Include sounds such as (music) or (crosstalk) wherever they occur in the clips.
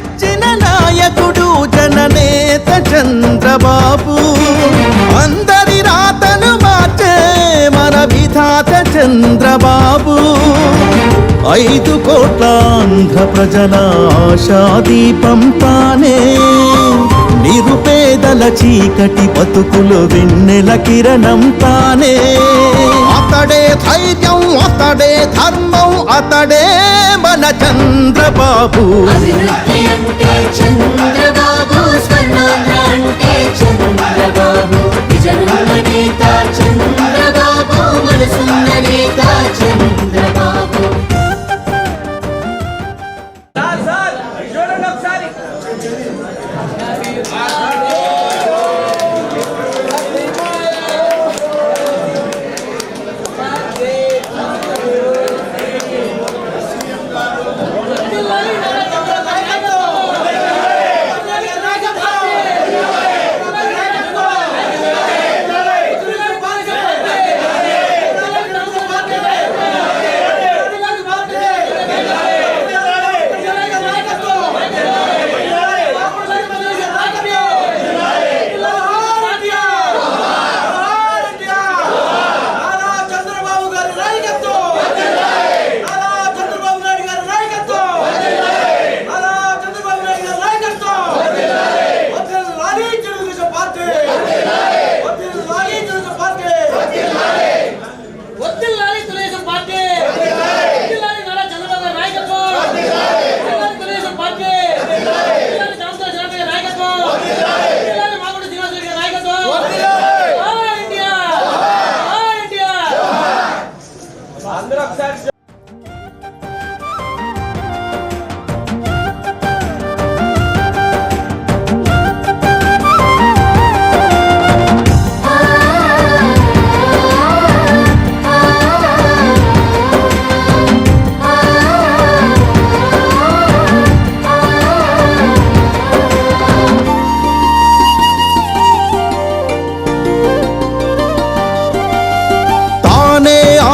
తెచ్చిన నాయకుడు జననేత చంద్రబాబు. అందరి రాతను మార్చే మన విధాత చంద్రబాబు. ఐదు కోట్ల ఆంధ్ర ప్రజల ఆశాదీపం తానే. నిరుపేదల చీకటి బతుకులు వెన్నెల కిరణం తానే. అతడే ధైర్యం అతడే ధర్మం అతడే మన చంద్ర బాబు.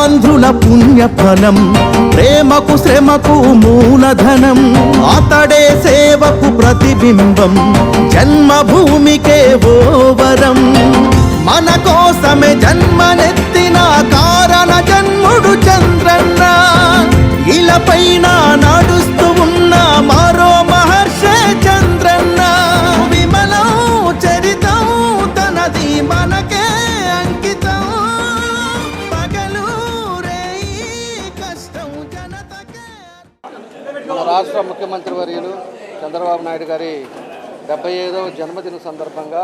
ఆంధ్రుల పుణ్యఫలం ప్రేమకు శ్రమకు మూలధనం అతడే సేవకు ప్రతిబింబం జన్మభూమికే ఓవరం. మన కోసమే జన్మనెత్తిన కారణ జన్ముడు చంద్రన్న ఇలపైన నడుస్తూ ఉన్న మరో ముఖ్యమంత్రి వర్యులు చంద్రబాబు నాయుడు గారి డెబ్బై ఐదవ జన్మదిన సందర్భంగా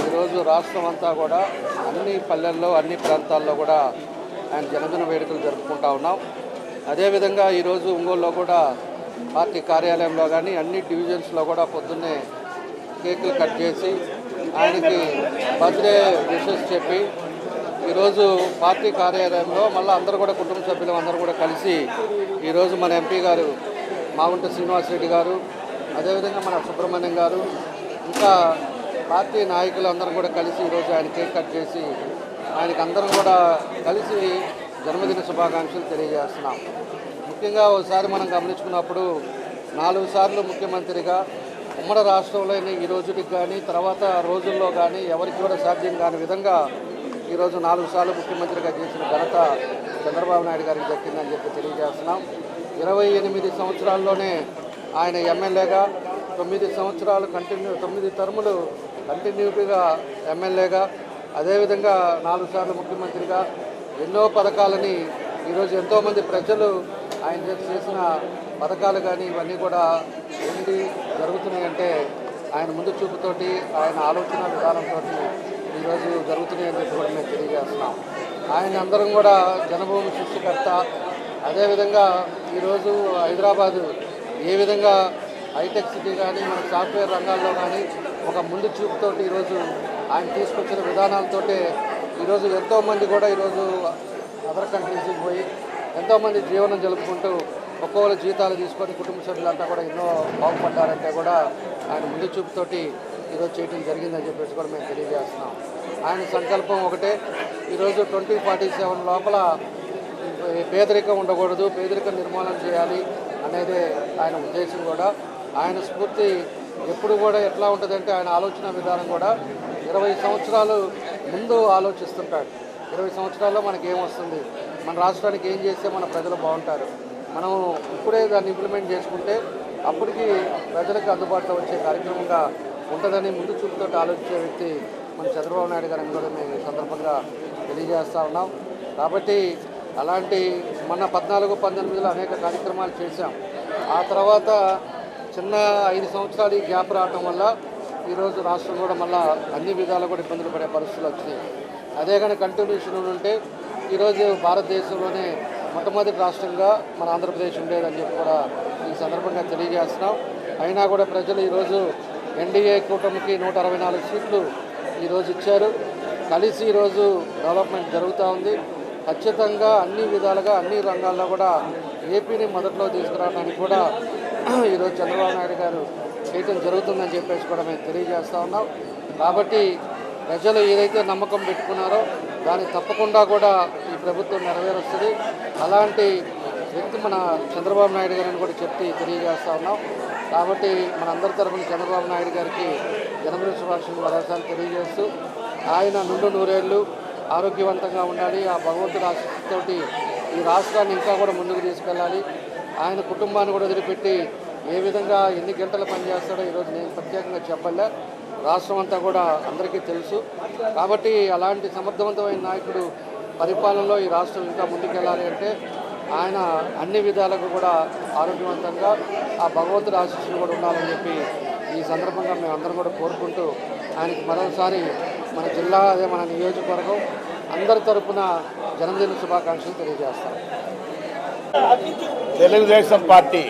ఈరోజు రాష్ట్రం అంతా కూడా అన్ని పల్లెల్లో అన్ని ప్రాంతాల్లో కూడా ఆయన జన్మదిన వేడుకలు జరుపుకుంటా ఉన్నాం. అదేవిధంగా ఈరోజు ఒంగోలులో కూడా పార్టీ కార్యాలయంలో కానీ అన్ని డివిజన్స్లో కూడా పొద్దున్నే కేకులు కట్ చేసి ఆయనకి బర్త్డే విషెస్ చెప్పి ఈరోజు పార్టీ కార్యాలయంలో మళ్ళీ అందరూ కూడా కుటుంబ సభ్యులు అందరూ కూడా కలిసి ఈరోజు మన ఎంపీ గారు మాగుంట శ్రీనివాసరెడ్డి గారు అదేవిధంగా మన సుబ్రహ్మణ్యం గారు ఇంకా పార్టీ నాయకులు అందరూ కూడా కలిసి ఈరోజు ఆయన కేక్ కట్ చేసి ఆయనకు అందరం కూడా కలిసి జన్మదిన శుభాకాంక్షలు తెలియజేస్తున్నాం. ముఖ్యంగా ఒకసారి మనం గమనించుకున్నప్పుడు నాలుగు సార్లు ముఖ్యమంత్రిగా ఉమ్మడి రాష్ట్రంలో ఈ రోజుకి కానీ తర్వాత రోజుల్లో కానీ ఎవరికి కూడా సాధ్యం కాని విధంగా ఈరోజు నాలుగు సార్లు ముఖ్యమంత్రిగా చేసిన ఘనత చంద్రబాబు నాయుడు గారికి దక్కిందని చెప్పి తెలియజేస్తున్నాం. ఇరవై ఎనిమిది సంవత్సరాల్లోనే ఆయన ఎమ్మెల్యేగా తొమ్మిది సంవత్సరాలు కంటిన్యూ తొమ్మిది టర్ములు కంటిన్యూటీగా ఎమ్మెల్యేగా అదేవిధంగా నాలుగు సార్లు ముఖ్యమంత్రిగా ఎన్నో పథకాలని ఈరోజు ఎంతోమంది ప్రజలు ఆయన చేసిన పథకాలు కానీ ఇవన్నీ కూడా ఏంటి జరుగుతున్నాయంటే ఆయన ముందు చూపుతోటి ఆయన ఆలోచన విధానంతో ఈరోజు జరుగుతున్నాయని చెప్పి కూడా మేము తెలియజేస్తున్నాం. ఆయన అందరం కూడా జనభూమి సృష్టికర్త అదేవిధంగా ఈరోజు హైదరాబాదు ఏ విధంగా హైటెక్ సిటీ కానీ మన సాఫ్ట్వేర్ రంగాల్లో కానీ ఒక ముందు చూపుతోటి ఈరోజు ఆయన తీసుకొచ్చిన విధానాలతోటే ఈరోజు ఎంతోమంది కూడా ఈరోజు అదర్ కంట్రీస్కి పోయి ఎంతోమంది జీవనం జరుపుకుంటూ ఒక్కొక్కరు జీతాలు తీసుకొని కుటుంబ సభ్యులంతా కూడా ఎన్నో బాగుపడ్డారంటే కూడా ఆయన ముందు చూపుతోటి ఈరోజు చేయడం జరిగిందని చెప్పేసి కూడా మేము తెలియజేస్తున్నాం. ఆయన సంకల్పం ఒకటే ఈరోజు ట్వంటీ ఫార్టీ సెవెన్ లోపల పేదరికం ఉండకూడదు పేదరికం నిర్మూలన చేయాలి అనేది ఆయన ఉద్దేశం కూడా. ఆయన స్ఫూర్తి ఎప్పుడు కూడా ఎట్లా ఉంటుందంటే ఆయన ఆలోచన విధానం కూడా ఇరవై సంవత్సరాలు ముందు ఆలోచిస్తుంటాడు. ఇరవై సంవత్సరాల్లో మనకి ఏమొస్తుంది మన రాష్ట్రానికి ఏం చేస్తే మన ప్రజలు బాగుంటారు? మనం ఇప్పుడే దాన్ని ఇంప్లిమెంట్ చేసుకుంటే అప్పటికి ప్రజలకు అందుబాటులో వచ్చే కార్యక్రమంగా ఉంటుందని ముందు చూపుతో ఆలోచించే వ్యక్తి మన చంద్రబాబు నాయుడు గారిని కూడా మేము ఈ సందర్భంగా తెలియజేస్తా ఉన్నాం. కాబట్టి అలాంటి మన పద్నాలుగు పంతొమ్మిదిలో అనేక కార్యక్రమాలు చేశాం. ఆ తర్వాత చిన్న ఐదు సంవత్సరాలు ఈ గ్యాప్ రావటం వల్ల ఈరోజు రాష్ట్రం కూడా మళ్ళా అన్ని విధాలు కూడా ఇబ్బందులు పడే పరిస్థితులు వచ్చినాయి. అదే కానీ కంటిన్యూషన్ ఉంటే ఈరోజు భారతదేశంలోనే మొట్టమొదటి రాష్ట్రంగా మన ఆంధ్రప్రదేశ్ ఉండేదని చెప్పి కూడా ఈ సందర్భంగా తెలియజేస్తున్నాం. అయినా కూడా ప్రజలు ఈరోజు ఎన్డీఏ కూటమికి నూట అరవై నాలుగు సీట్లు ఈరోజు ఇచ్చారు. కలిసి ఈరోజు డెవలప్మెంట్ జరుగుతూ ఉంది. ఖచ్చితంగా అన్ని విధాలుగా అన్ని రంగాల్లో కూడా ఏపీని మొదట్లో తీసుకురావడానికి కూడా (clears throat) ఈరోజు చంద్రబాబు నాయుడు గారు చేయటం జరుగుతుందని చెప్పేసి కూడా మేము తెలియజేస్తూ ఉన్నాం. కాబట్టి ప్రజలు ఏదైతే నమ్మకం పెట్టుకున్నారో దాన్ని తప్పకుండా కూడా ఈ ప్రభుత్వం నెరవేరుస్తుంది. అలాంటి వ్యక్తి మన చంద్రబాబు నాయుడు గారిని కూడా చెప్పి తెలియజేస్తూ ఉన్నాం. కాబట్టి మన అందరి తరఫున చంద్రబాబు నాయుడు గారికి జన్మదిన శుభాకాంక్షలు మరోసారి తెలియజేస్తూ ఆయన నుండు నూరేళ్ళు ఆరోగ్యవంతంగా ఉండాలి. ఆ భగవంతుడు ఆశీస్సుతోటి ఈ రాష్ట్రాన్ని ఇంకా కూడా ముందుకు తీసుకెళ్ళాలి. ఆయన కుటుంబాన్ని కూడా వదిలిపెట్టి ఏ విధంగా ఎన్ని గంటలు పనిచేస్తాడో ఈరోజు నేను ప్రత్యేకంగా చెప్పలే? రాష్ట్రం అంతా కూడా అందరికీ తెలుసు. కాబట్టి అలాంటి సమర్థవంతమైన నాయకుడు పరిపాలనలో ఈ రాష్ట్రం ఇంకా ముందుకెళ్ళాలి అంటే ఆయన అన్ని విధాలకు కూడా ఆరోగ్యవంతంగా ఆ భగవంతుడి ఆశీస్సులు కూడా ఉండాలని చెప్పి ఈ సందర్భంగా మేము కూడా కోరుకుంటూ ఆయనకి మరోసారి మన జిల్లా అదే మన నియోజకవర్గం అందరి తరపున జన్మదిన శుభాకాంక్షలు తెలియజేస్తాం తెలుగుదేశం పార్టీ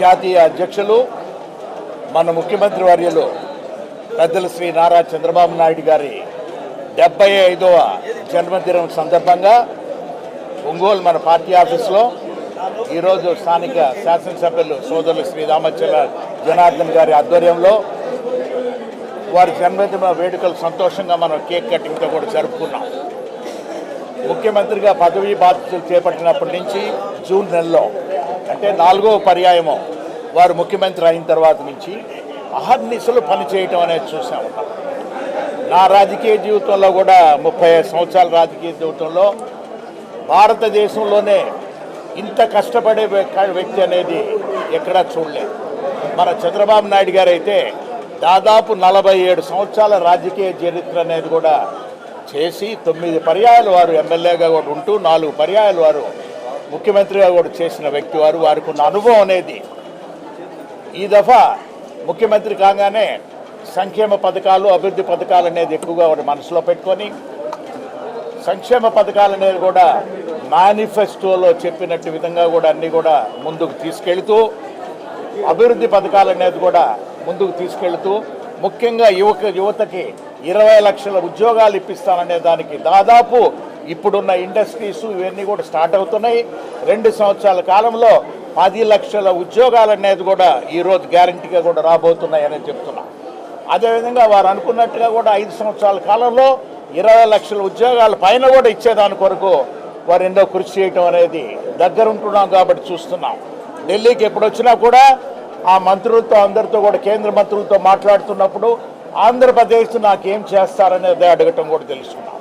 జాతీయ అధ్యక్షులు మన ముఖ్యమంత్రి వర్యులు పెద్దలు శ్రీ నారా చంద్రబాబు నాయుడు గారి డెబ్బై ఐదవ జన్మదినం సందర్భంగా ఒంగోలు మన పార్టీ ఆఫీస్లో ఈరోజు స్థానిక శాసనసభ్యులు సోదరులు శ్రీ రామచంద్ర జనార్దన్ గారి ఆధ్వర్యంలో వారి జన్మదిన వేడుకలు సంతోషంగా మనం కేక్ కటింగ్తో కూడా జరుపుకున్నాం. ముఖ్యమంత్రిగా పదవీ బాధ్యతలు చేపట్టినప్పటి నుంచి జూన్ నెలలో అంటే నాలుగో పర్యాయము వారు ముఖ్యమంత్రి అయిన తర్వాత నుంచి అహర్నిశలు పనిచేయటం అనేది చూసాము. నా రాజకీయ జీవితంలో కూడా ముప్పై సంవత్సరాల రాజకీయ జీవితంలో భారతదేశంలోనే ఇంత కష్టపడే వ్యక్తి అనేది ఎక్కడా చూడలేదు. మన చంద్రబాబు నాయుడు గారు అయితే దాదాపు నలభై ఏడు సంవత్సరాల రాజకీయ చరిత్ర అనేది కూడా చేసి తొమ్మిది పర్యాయాలు వారు ఎమ్మెల్యేగా కూడా ఉంటూ నాలుగు పర్యాయాలు వారు ముఖ్యమంత్రిగా కూడా చేసిన వ్యక్తి వారు. వారికి ఉన్న అనుభవం అనేది ఈ దఫా ముఖ్యమంత్రి కాగానే సంక్షేమ పథకాలు అభివృద్ధి పథకాలు అనేది ఎక్కువగా వారి మనసులో పెట్టుకొని సంక్షేమ పథకాలు అనేది కూడా మేనిఫెస్టోలో చెప్పినట్టు విధంగా కూడా అన్నీ కూడా ముందుకు తీసుకెళ్తూ అభివృద్ధి పథకాలు అనేది కూడా ముందుకు తీసుకెళ్తూ ముఖ్యంగా యువక యువతకి ఇరవై లక్షల ఉద్యోగాలు ఇప్పిస్తాననే దానికి దాదాపు ఇప్పుడున్న ఇండస్ట్రీస్ ఇవన్నీ కూడా స్టార్ట్ అవుతున్నాయి. రెండు సంవత్సరాల కాలంలో పది లక్షల ఉద్యోగాలు అనేది కూడా ఈరోజు గ్యారంటీగా కూడా రాబోతున్నాయని చెప్తున్నా. అదేవిధంగా వారు అనుకున్నట్టుగా కూడా ఐదు సంవత్సరాల కాలంలో ఇరవై లక్షల ఉద్యోగాల పైన కూడా ఇచ్చేదాని కొరకు వారు ఎన్నో కృషి చేయటం అనేది దగ్గర ఉంటున్నాం కాబట్టి చూస్తున్నాం. ఢిల్లీకి ఎప్పుడు వచ్చినా కూడా ఆ మంత్రులతో అందరితో కూడా కేంద్ర మంత్రులతో మాట్లాడుతున్నప్పుడు ఆంధ్రప్రదేశ్ నాకేం చేస్తారనేది అడగటం కూడా తెలుసుకున్నాం.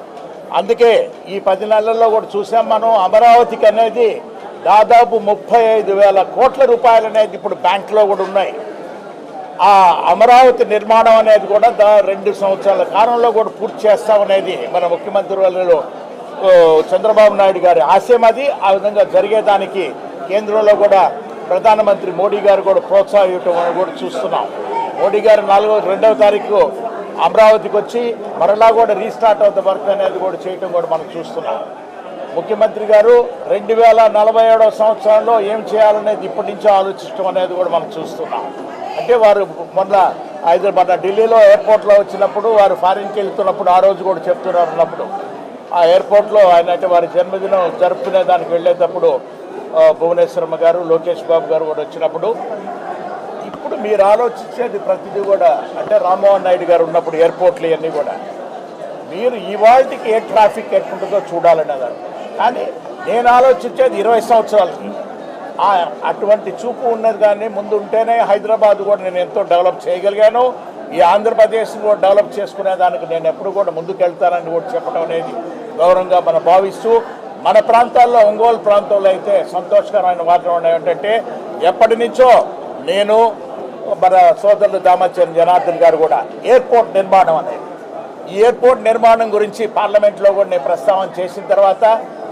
అందుకే ఈ పది నెలల్లో కూడా చూసాం మనం అమరావతికి అనేది దాదాపు ముప్పై ఐదు వేల కోట్ల రూపాయలు అనేది ఇప్పుడు బ్యాంకులో కూడా ఉన్నాయి. ఆ అమరావతి నిర్మాణం అనేది కూడా దా రెండు సంవత్సరాల కాలంలో కూడా పూర్తి చేస్తామనేది మన ముఖ్యమంత్రి వాళ్ళు చంద్రబాబు నాయుడు గారి ఆశయం అది. ఆ విధంగా జరిగేదానికి కేంద్రంలో కూడా ప్రధానమంత్రి మోడీ గారు కూడా ప్రోత్సాహించడం అని కూడా చూస్తున్నాం. మోడీ గారు నాలుగో రెండవ తారీఖు అమరావతికి వచ్చి మరలా కూడా రీస్టార్ట్ ఆఫ్ ద వర్క్ అనేది కూడా చేయటం కూడా మనం చూస్తున్నాం. ముఖ్యమంత్రి గారు రెండు వేల నలభై ఏడవ సంవత్సరంలో ఏం చేయాలనేది ఇప్పటి నుంచే ఆలోచించడం అనేది కూడా మనం చూస్తున్నాం. అంటే వారు మొన్న హైదరాబాద్ ఢిల్లీలో ఎయిర్పోర్ట్లో వచ్చినప్పుడు వారు ఫారిన్కి వెళ్తున్నప్పుడు ఆ రోజు కూడా చెప్తున్నారు ఉన్నప్పుడు ఆ ఎయిర్పోర్ట్లో ఆయన అంటే వారి జన్మదినం జరుపుకునే దానికి వెళ్ళేటప్పుడు భువనేశ్వరమ్మ గారు లోకేష్ బాబు గారు కూడా వచ్చినప్పుడు ఇప్పుడు మీరు ఆలోచించేది ప్రతిదీ కూడా అంటే రామ్మోహన్ నాయుడు గారు ఉన్నప్పుడు ఎయిర్పోర్ట్లు ఇవన్నీ కూడా. మీరు ఇవాళకి ఏ ట్రాఫిక్ ఎట్టుంటుందో చూడాలని అది కానీ నేను ఆలోచించేది ఇరవై సంవత్సరాలకి. అటువంటి చూపు ఉన్నది కానీ ముందు ఉంటేనే హైదరాబాద్ కూడా నేను ఎంతో డెవలప్ చేయగలిగాను. ఈ ఆంధ్రప్రదేశ్ని కూడా డెవలప్ చేసుకునే దానికి నేను ఎప్పుడు కూడా ముందుకెళ్తానని కూడా చెప్పడం అనేది గౌరవంగా మనం భావిస్తూ మన ప్రాంతాల్లో ఒంగోలు ప్రాంతంలో అయితే సంతోషకరమైన వాతావరణం ఏంటంటే ఎప్పటి నుంచో నేను మన సోదరులు దామచర్య జనార్దన్ గారు కూడా ఎయిర్పోర్ట్ నిర్మాణం అనేది ఈ ఎయిర్పోర్ట్ నిర్మాణం గురించి పార్లమెంట్లో కూడా నేను ప్రస్తావన చేసిన తర్వాత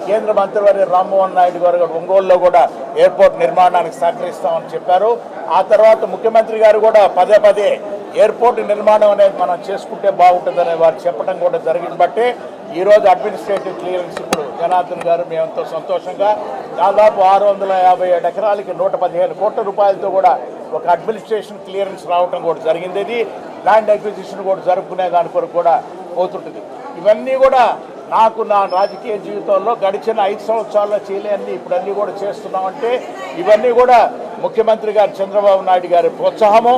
కేంద్ర మంత్రివర్య రామ్మోహన్ నాయుడు గారు ఒంగోలులో కూడా ఎయిర్పోర్ట్ నిర్మాణానికి సహకరిస్తామని చెప్పారు. ఆ తర్వాత ముఖ్యమంత్రి గారు కూడా పదే పదే ఎయిర్పోర్ట్ నిర్మాణం అనేది మనం చేసుకుంటే బాగుంటుందని వారు చెప్పడం కూడా జరిగింది. బట్టి ఈరోజు అడ్మినిస్ట్రేటివ్ క్లియరెన్స్ ఇప్పుడు జనార్దన్ గారు మేమంతా సంతోషంగా దాదాపు ఆరు వందల యాభై ఏడు ఎకరాలకి నూట పదిహేను కోట్ల రూపాయలతో కూడా ఒక అడ్మినిస్ట్రేషన్ క్లియరెన్స్ రావడం కూడా జరిగింది. ఇది ల్యాండ్ అక్విజిషన్ కూడా జరుపుకునే దాని కొరకు కూడా పోతుంటుంది. ఇవన్నీ కూడా నాకు నా రాజకీయ జీవితంలో గడిచిన ఐదు సంవత్సరాల్లో చేయలేని ఇప్పుడన్నీ కూడా చేస్తున్నామంటే ఇవన్నీ కూడా ముఖ్యమంత్రి గారు చంద్రబాబు నాయుడు గారి ప్రోత్సాహము.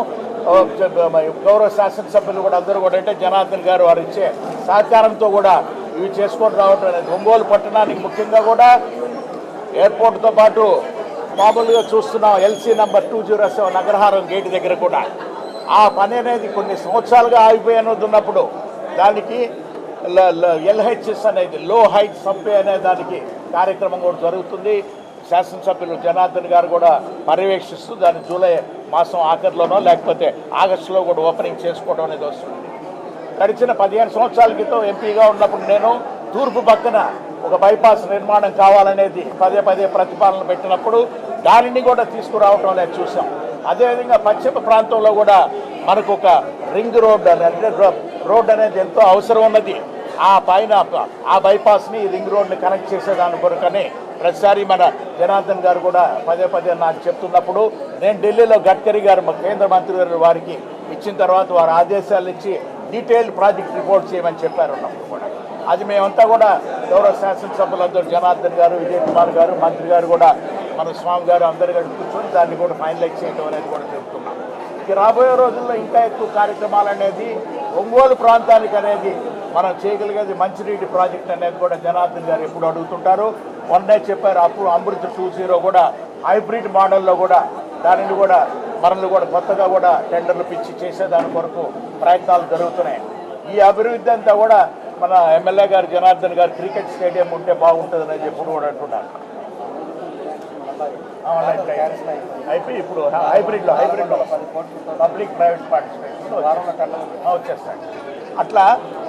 గౌరవ శాసనసభ్యులు కూడా అందరూ కూడా అంటే జనార్దన్ గారు వారు ఇచ్చే సహకారంతో కూడా ఇవి చేసుకొని రావటం అనేది ఒంగోలు పట్టణానికి ముఖ్యంగా కూడా ఎయిర్పోర్ట్తో పాటు మామూలుగా చూస్తున్నాం LC number two zero seven Agraharam gate దగ్గర కూడా. ఆ పని అనేది కొన్ని సంవత్సరాలుగా ఆగిపోయినది ఉన్నప్పుడు దానికి ఎల్హెచ్ఎస్ అనేది లో హైట్ సబ్వే అనే దానికి కార్యక్రమం కూడా జరుగుతుంది. శాసనసభ్యులు జనార్దన్ గారు కూడా పర్యవేక్షిస్తూ దాన్ని జూలై మాసం ఆఖరిలోనో లేకపోతే ఆగస్టులో కూడా ఓపెనింగ్ చేసుకోవడం అనేది వస్తుంది. గడిచిన పదిహేను సంవత్సరాల క్రితం ఎంపీగా ఉన్నప్పుడు నేను తూర్పు పక్కన ఒక బైపాస్ నిర్మాణం కావాలనేది పదే పదే ప్రతిపాదనలు పెట్టినప్పుడు దానిని కూడా తీసుకురావటం అనేది చూసాం అదేవిధంగా పశ్చిమ ప్రాంతంలో కూడా మనకు ఒక రింగ్ రోడ్ అనేది రోడ్ అనేది ఎంతో అవసరం ఉన్నది. ఆ పైన ఆ బైపాస్ని రింగ్ రోడ్ని కనెక్ట్ చేసేదాని కొరకని ప్రతిసారి మన జనార్దన్ గారు కూడా పదే పదే నాకు చెప్తున్నప్పుడు నేను ఢిల్లీలో గడ్కరీ గారు మా కేంద్ర మంత్రి గారు వారికి ఇచ్చిన తర్వాత వారు ఆదేశాలు ఇచ్చి డీటెయిల్డ్ ప్రాజెక్ట్ రిపోర్ట్ చేయమని చెప్పారు ఉన్నప్పుడు కూడా. అది మేమంతా కూడా గౌరవ శాసనసభలందరూ జనార్దన్ గారు విజయ్ కుమార్ గారు మంత్రి గారు కూడా మన స్వామి గారు అందరు కలిసి కూర్చొని దాన్ని కూడా ఫైనలైజ్ చేయడం అనేది కూడా చెప్తున్నాం ఇక రాబోయే రోజుల్లో ఇంకా ఎక్కువ కార్యక్రమాలు అనేది ఒంగోలు ప్రాంతానికి అనేది మనం చేయగలిగేది మంచినీటి ప్రాజెక్ట్ అనేది కూడా జనార్దన్ గారు ఎప్పుడు అడుగుతుంటారు. మొన్నే చెప్పారు అప్పుడు అమృత్ టూ జీరో కూడా హైబ్రిడ్ మోడల్లో కూడా దానిని కూడా మనల్ని కూడా కొత్తగా కూడా టెండర్లు పిచ్చి చేసేదాని కొరకు ప్రయత్నాలు జరుగుతున్నాయి. ఈ అభివృద్ధి అంతా కూడా మన ఎమ్మెల్యే గారు జనార్దన్ గారు క్రికెట్ స్టేడియం ఉంటే బాగుంటుందని ఎప్పుడు కూడా అంటున్నారు. అయిపోయి ఇప్పుడు హైబ్రిడ్లో హైబ్రిడ్లో. పబ్లిక్ ప్రైవేట్ పార్టిసిపేషన్ వచ్చేస్తాయి. అట్లా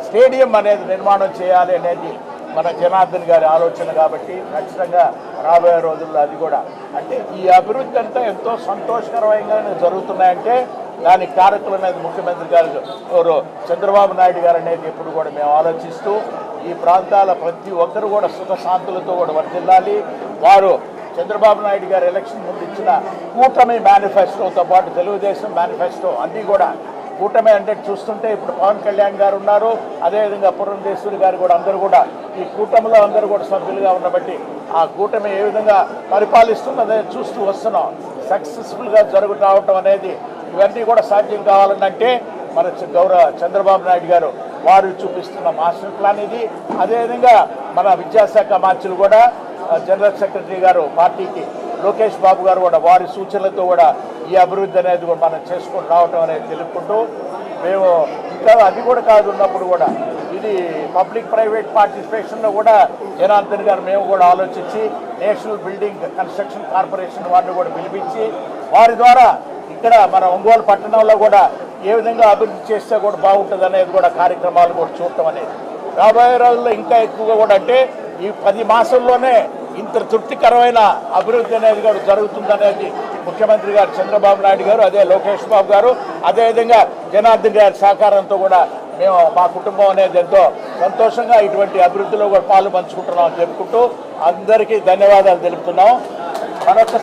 స్టేడియం అనేది నిర్మాణం చేయాలి అనేది మన జనార్దన్ గారి ఆలోచన కాబట్టి ఖచ్చితంగా రాబోయే రోజుల్లో అది కూడా. అంటే ఈ అభివృద్ధి అంతా ఎంతో సంతోషకరంగా జరుగుతున్నాయంటే దానికి కారకులు అనేది ముఖ్యమంత్రి గారు చంద్రబాబు నాయుడు గారు అనేది ఎప్పుడు కూడా మేము ఆలోచిస్తూ ఈ ప్రాంతాల ప్రతి ఒక్కరు కూడా సుఖశాంతులతో కూడా వర్ధిల్లాలి. వారు చంద్రబాబు నాయుడు గారు ఎలక్షన్ ముందు ఇచ్చిన కూటమి మేనిఫెస్టోతో పాటు తెలుగుదేశం మేనిఫెస్టో అన్నీ కూడా కూటమి అంటే చూస్తుంటే ఇప్పుడు పవన్ కళ్యాణ్ గారు ఉన్నారు అదేవిధంగా పురంధేశ్వరి గారు కూడా అందరూ కూడా ఈ కూటమిలో అందరూ కూడా సభ్యులుగా ఉన్నబట్టి ఆ కూటమి ఏ విధంగా పరిపాలిస్తున్నదే చూస్తూ వస్తున్నాం. సక్సెస్ఫుల్గా జరుగుతావటం అనేది ఇవన్నీ కూడా సాధ్యం కావాలంటే మన గౌరవ చంద్రబాబు నాయుడు గారు వారు చూపిస్తున్న మాస్టర్ ప్లాన్ ఇది. అదేవిధంగా మన విద్యాశాఖ మార్చులు కూడా జనరల్ సెక్రటరీ గారు పార్టీకి లోకేష్ బాబు గారు కూడా వారి సూచనలతో కూడా ఈ అభివృద్ధి అనేది కూడా మనం చేసుకొని రావటం అనేది తెలుపుకుంటూ మేము ఇంకా అది కూడా కాదు ఉన్నప్పుడు కూడా ఇది పబ్లిక్ ప్రైవేట్ పార్టిసిపేషన్లో కూడా జనార్దన్ గారు మేము కూడా ఆలోచించి నేషనల్ బిల్డింగ్ కన్స్ట్రక్షన్ కార్పొరేషన్ వారిని కూడా పిలిపించి వారి ద్వారా ఇక్కడ మన ఒంగోలు పట్టణంలో కూడా ఏ విధంగా అభివృద్ధి చేస్తే కూడా బాగుంటుంది అనేది కూడా కార్యక్రమాలు కూడా చూడటం అనేది. రాబోయే రోజుల్లో ఇంకా ఎక్కువగా కూడా అంటే ఈ పది మాసంలోనే ఇంత తృప్తికరమైన అభివృద్ధి అనేది కూడా జరుగుతుందనేది ముఖ్యమంత్రి గారు చంద్రబాబు నాయుడు గారు అదే లోకేష్ బాబు గారు అదేవిధంగా జనార్దన్ గారి సహకారంతో కూడా మేము మా కుటుంబం అనేది ఎంతో సంతోషంగా ఇటువంటి అభివృద్ధిలో కూడా పాలు పంచుకుంటున్నాం అని చెప్పుకుంటూ అందరికీ ధన్యవాదాలు తెలుపుతున్నాం. మరొక